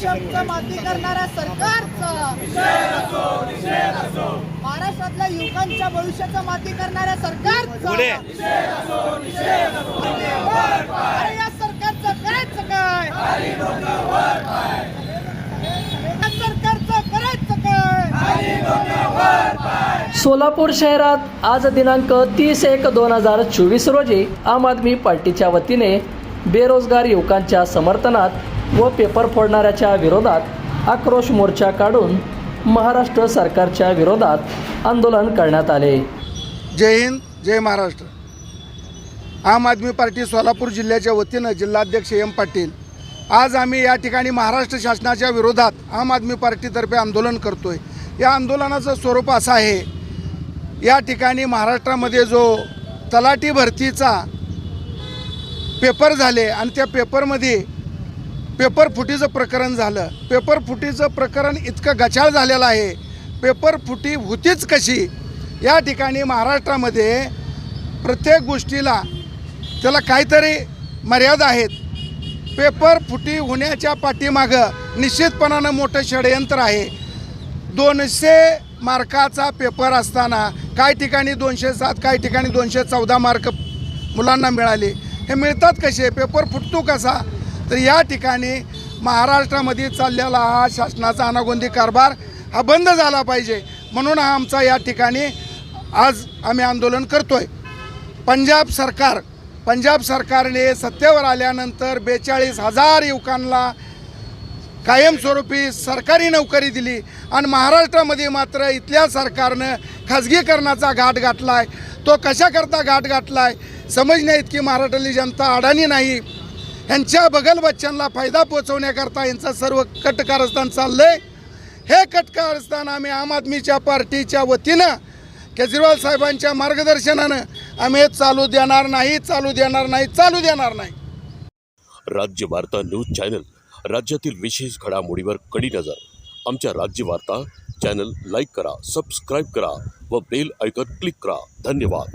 करणाऱ्या सरकारचं. महाराष्ट्रातल्या युवकांच्या भविष्याचं माती करणाऱ्या सरकारचं. पुढे. अरे या सरकारचं करायचं काय? या सरकारचं करायचं काय? सोलापूर शहरात आज दिनांक तीस एक दोन हजार चोवीस रोजी आम आदमी पार्टीच्या वतीने बेरोजगार युवकांच्या समर्थनात व पेपर फोडणाऱ्याच्या विरोधात आक्रोश मोर्चा काढून महाराष्ट्र सरकारच्या विरोधात आंदोलन करण्यात आले. जय हिंद जय महाराष्ट्र. आम आदमी पार्टी सोलापूर जिल्ह्याच्या वतीनं जिल्हाध्यक्ष एम पाटील आज आम्ही या ठिकाणी महाराष्ट्र शासनाच्या विरोधात आम आदमी पार्टीतर्फे आंदोलन करतोय. या आंदोलनाचं स्वरूप असं आहे या ठिकाणी महाराष्ट्रामध्ये जो तलाठी भरतीचा पेपर झाले आणि त्या पेपरमध्ये पेपर फुटीचं प्रकरण झालं. पेपर फुटीचं प्रकरण इतकं गचाळ झालेलं आहे. पेपर फुटी होतीच कशी? या ठिकाणी महाराष्ट्रामध्ये प्रत्येक गोष्टीला त्याला काहीतरी मर्यादा आहेत. पेपर फुटी होण्याच्या पाठीमागं निश्चितपणानं मोठं षडयंत्र आहे. दोनशे मार्काचा पेपर असताना काही ठिकाणी दोनशे सात काही ठिकाणी दोनशे चौदा मार्क मुलांना मिळाले. हे मिळतात कसे? पेपर फुटतो कसा? तर या ठिकाणी महाराष्ट्रामध्ये चाललेला हा शासनाचा अनागोंदी कारभार हा बंद झाला पाहिजे. म्हणून हा आमचा या ठिकाणी आज आम्ही आंदोलन करतोय. पंजाब सरकार पंजाब सरकारने सत्तेवर आल्यानंतर बेचाळीस हजार युवकांना कायमस्वरूपी सरकारी नोकरी दिली आणि महाराष्ट्रामध्ये मात्र इथल्या सरकारनं खाजगीकरणाचा घाट गाठला आहे तो कशाकरता घाट गाठला आहे समजण्या इतकी महाराष्ट्रातली जनता अडाणी नाही. यांच्या बगल बच्चांना फायदा पोचवण्याकरता यांचं सर्व कट कारस्थान चाललंय. हे कट कारस्थान आम्ही आम आदमीच्या पार्टीच्या वतीनं केजरीवाल साहेबांच्या मार्गदर्शनानं आम्ही चालू देणार नाही चालू देणार नाही चालू देणार नाही. राज्य वार्ता न्यूज चॅनल राज्यातील विशेष घडामोडीवर कडी नजर. आमच्या राज्य वार्ता चॅनल लाईक करा सबस्क्राईब करा व बेल ऐकत क्लिक करा. धन्यवाद.